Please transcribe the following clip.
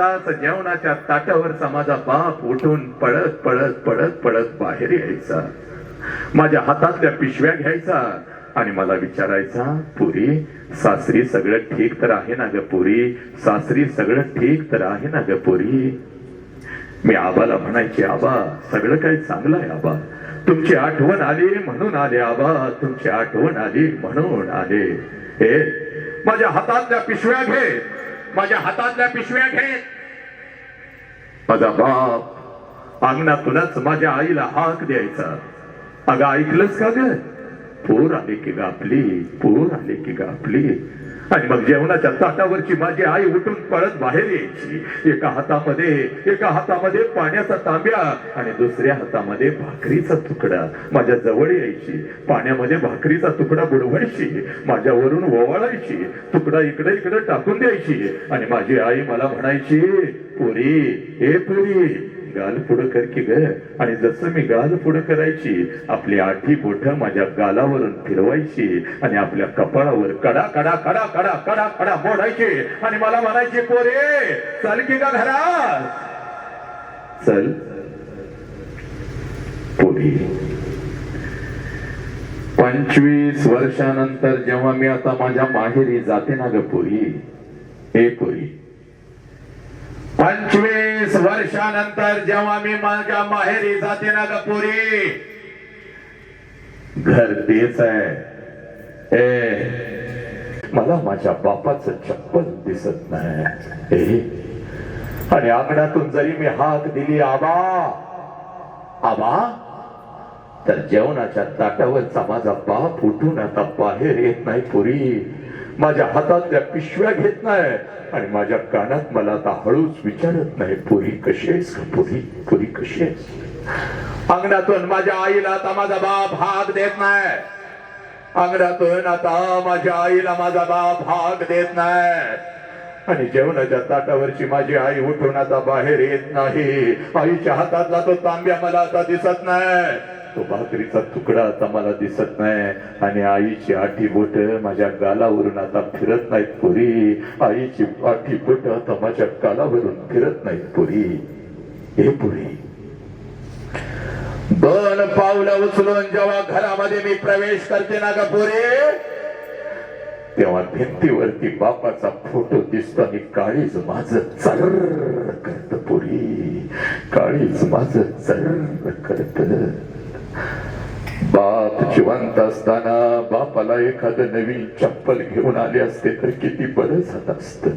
तास जेवणाच्या ताटावरचा माझा बाप उठून पळत पळत पळत पळत बाहेर यायचा. माझ्या हातातल्या पिशव्या घ्यायचा आणि मला विचारायचा पुरी सासरी सगळं ठीक तर आहे ना ग पुरी? सासरी सगळं ठीक तर आहे ना ग पुरी? मी आबाला म्हणायचे आबा सगळं काही चांगलं आहे आबा. तुमची आठवण आली म्हणून आले आबा. तुमची आठवण आली म्हणून आले. हे माझ्या हातातल्या पिशव्या घे. माझ्या हातातल्या पिशव्या घे माझा बाप अंगणातूनच माझ्या आईला हाक द्यायचा. अगं ऐकलंच का ग? पूर आले की गापली आपली पूर आले की गापली आणि मग जेवणाच्या ताटावरची माझी आई उठून पळत बाहेर यायची. एका हातामध्ये एका हातामध्ये पाण्याचा तांब्या आणि दुसऱ्या हातामध्ये भाकरीचा तुकडा. माझ्या जवळ यायची. पाण्यामध्ये भाकरीचा तुकडा बुडवायची. माझ्यावरून ओवाळायची. तुकडा इकडे इकडे टाकून द्यायची. आणि माझी आई मला म्हणायची पुरी हे पुरी गाल पुढं कर की ग. आणि जसं मी गाल पुढं करायची आपली आठी बोट माझ्या गालावरून फिरवायची आणि आपल्या कपाळावर कडा कडा कडा कडा कडा कडा मोडायचे. आणि मला म्हणायचे पोरे चल की का घरात. चल. पोरी. पंचवीस वर्षानंतर जेव्हा मी आता माझ्या माहेरी जाते ना ग पोरी. हे पोरी. पंचवीस वर्षानंतर जेव्हा मी माझ्या माहेरी जाते ना ग पुरी घर तेच आहे. ए मला माझ्या बापाच चप्पल दिसत नाही. आणि अंगणातून जरी मी हाक दिली आबा आबा तर जेवणाच्या ताटावरचा माझा बाप उठून आता बाहेर येत नाही पुरी. माझ्या हातातल्या पिशव्या घेत नाही. आणि माझ्या कानात मला आता हळूच विचारत नाही पुरी कशी आहेस का पुरी पुरी कशी आहेस? अंगणातून माझ्या आईला आता माझा बाप हाक देत नाही. अंगणातून आता माझ्या आईला माझा बाप हाक देत नाही. आणि जेवणाच्या ताटावरची माझी आई उठून आता बाहेर येत नाही. आईच्या हातातला तो तांब्या मला आता दिसत नाही. तो भाकरीचा तुकडा आता मला दिसत नाही. आणि आईची आठी बोट माझ्या गालावरून आता फिरत नाहीत पुरी. आईची आठी बोट आता माझ्या गालावरून फिरत नाहीत पुरी. हे पुरी. दोन पावलं उचलून जेव्हा घरामध्ये मी प्रवेश करते ना का पुरे तेव्हा भिंतीवरती बापाचा फोटो दिसतो आणि काळीज माझ चर करत पुरी. काळीज माझ चर करत. बाप जिवंत असताना बापाला एखादं नवीन चप्पल घेऊन आले असते तर किती बरं झालं असत.